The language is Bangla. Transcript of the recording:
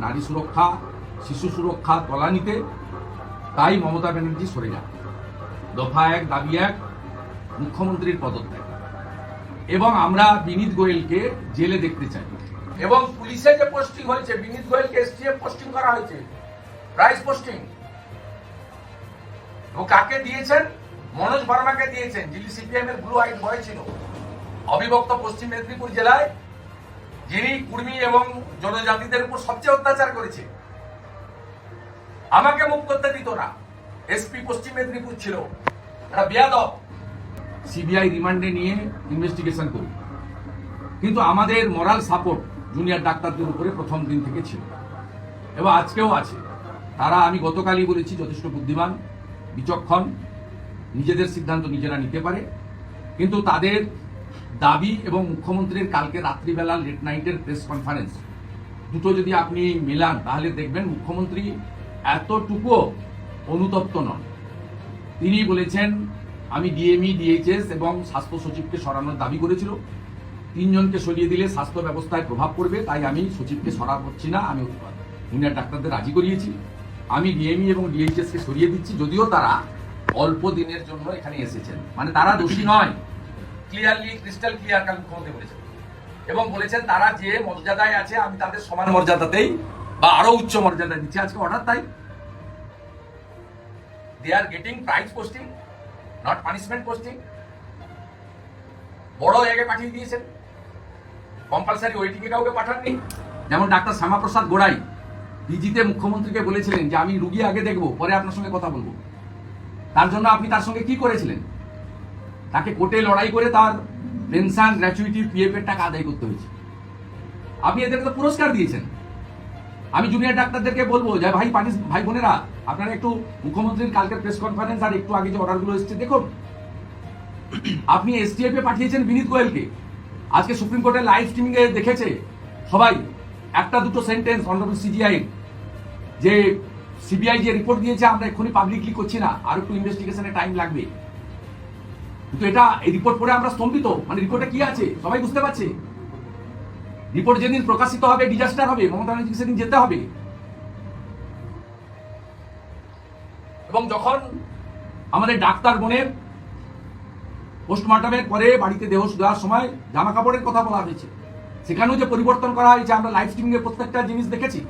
নারী সুরক্ষা, শিশু সুরক্ষা তলানিতে, তাই মমতা ব্যানার্জি সরে যান। দফা এক, দাবি এক, মুখ্যমন্ত্রীর পদত্যাগ। এবং আমরা বিনীত গোয়েলকে জেলে দেখতে চাই। এবং পুলিশে যে পোস্টিং হয়েছে, বিনীত গোয়েলকে এসটিএফ পোস্টিং করা হয়েছে প্রাইস পোস্টিং ও কাকে দিয়েছেন? মনোজ বর্মাকে দিয়েছেন, যিনি সিপিএম এর ব্লু হোয়াইট বয় ছিল। অবিভক্ত পশ্চিম মেদিনীপুর জেলায় যিনি কুর্মী এবং জনজাতিদের উপর সবচেয়ে অত্যাচার করেছে। আমাকে মুখ করতে দিত না। এসপি পশ্চিম মেদিনীপুর ছিল। সিবিআই রিমান্ডে নিয়ে ইনভেস্টিগেশন করুক কিন্তু আমাদের মরাল সাপোর্ট জুনিয়র ডাক্তারদের উপরে প্রথম দিন থেকে ছিল। এবং আজকেও আছে। তারা, আমি গতকালই বলেছি, যথেষ্ট বুদ্ধিমান, বিচক্ষণ। নিজেদের সিদ্ধান্ত নিজেরা নিতে পারে। কিন্তু তাদের দাবি এবং মুখ্যমন্ত্রীর কালকে রাত্রিবেলা লেট নাইটের প্রেস কনফারেন্স দুটো যদি আপনি মেলান, তাহলে দেখবেন মুখ্যমন্ত্রী এতটুকুও অনুতপ্ত নন। তিনি বলেছেন, আমি ডিএমই ডিএইচএস এবং স্বাস্থ্য সচিবকে সরানোর দাবি করেছিল। তিনজনকে সরিয়ে দিলে স্বাস্থ্য ব্যবস্থায় প্রভাব পড়বে, তাই আমি সচিবকে সরা করছি না, আমি জুনিয়র ডাক্তারদের রাজি করিয়েছি। আমি ডিএমই এবং ডিএইচএস কে সরিয়ে দিচ্ছি, যদিও তারা অল্প দিনের জন্য এখানে এসেছেন। মানে তারা দোষী নয়। ক্লিয়ারলি ক্রিস্টাল ক্লিয়ার কাল মুখ্যমন্ত্রী বলেছেন। এবং বলেছেন তারা যে মর্যাদায় আছে, আমি তাদের সমান মর্যাদাতেই বা আরও উচ্চ মর্যাদা দিচ্ছি। আজকে অর্ডার তাই? They are getting prize posting not punishment posting বড় জায়গায় পাঠিয়ে দিয়েছেন। কম্পালসারি ওয়েটিং এ কাউকে পাঠাননি। যেমন ডাক্তার শ্যামাপ্রসাদ গোড়াই পিজিতে মুখ্যমন্ত্রীকে বলেছিলেন যে, আমি রুগী আগে দেখব, পরে আপনার সঙ্গে কথা বলব। তার জন্য আপনি তার সঙ্গে কি করেছিলেন? তাকে কোর্টে লড়াই করে তার পেনশন গ্র্যাচুইটি পিএফ এর টাকা আদায় করতে হয়েছে। আপনি এদেরকে তো পুরস্কার দিয়েছেন। আমি জুনিয়র ডাক্তারদেরকে বলব, যে ভাই পানি ভাই বোনেরা, আপনারা একটু মুখ্যমন্ত্রীর কালকের প্রেস কনফারেন্স আর একটু আগে যে অর্ডারগুলো এসেছে, দেখুন। আপনি এসটিএফ এ পাঠিয়েছেন বিনীত গোয়েলকে। আজকে সুপ্রিম কোর্টের লাইভ স্ট্রিমিং এ দেখেছে সবাই, একটা দুটো সেন্টেন্স অনারেবল সিজিআই যে সিবিআই যে রিপোর্ট দিয়েছে, আমরা এক্ষুনি পাবলিকলি করছি না। আর একটু ইনভেস্টিগেশনে টাইম লাগবে। কিন্তু এটা, এই রিপোর্ট পড়ে আমরা স্তম্ভিত। মানে রিপোর্টে কি আছে? সবাই বুঝতে পারছে? রিপোর্ট যেদিন প্রকাশিত হবে ডিজাস্টার হবে, মমতা ব্যানার্জি সেদিন যেতে হবে। এবং যখন আমাদের ডাক্তার বোনের পোস্টমর্টমের পরে বাড়িতে দেহ দেওয়ার সময় জামা কাপড়ের কথা বলা হয়েছে। সেখানেও যে পরিবর্তন করা হয়েছে, আমরা লাইভ স্ট্রিমিং এর প্রত্যেকটা জিনিস দেখেছি।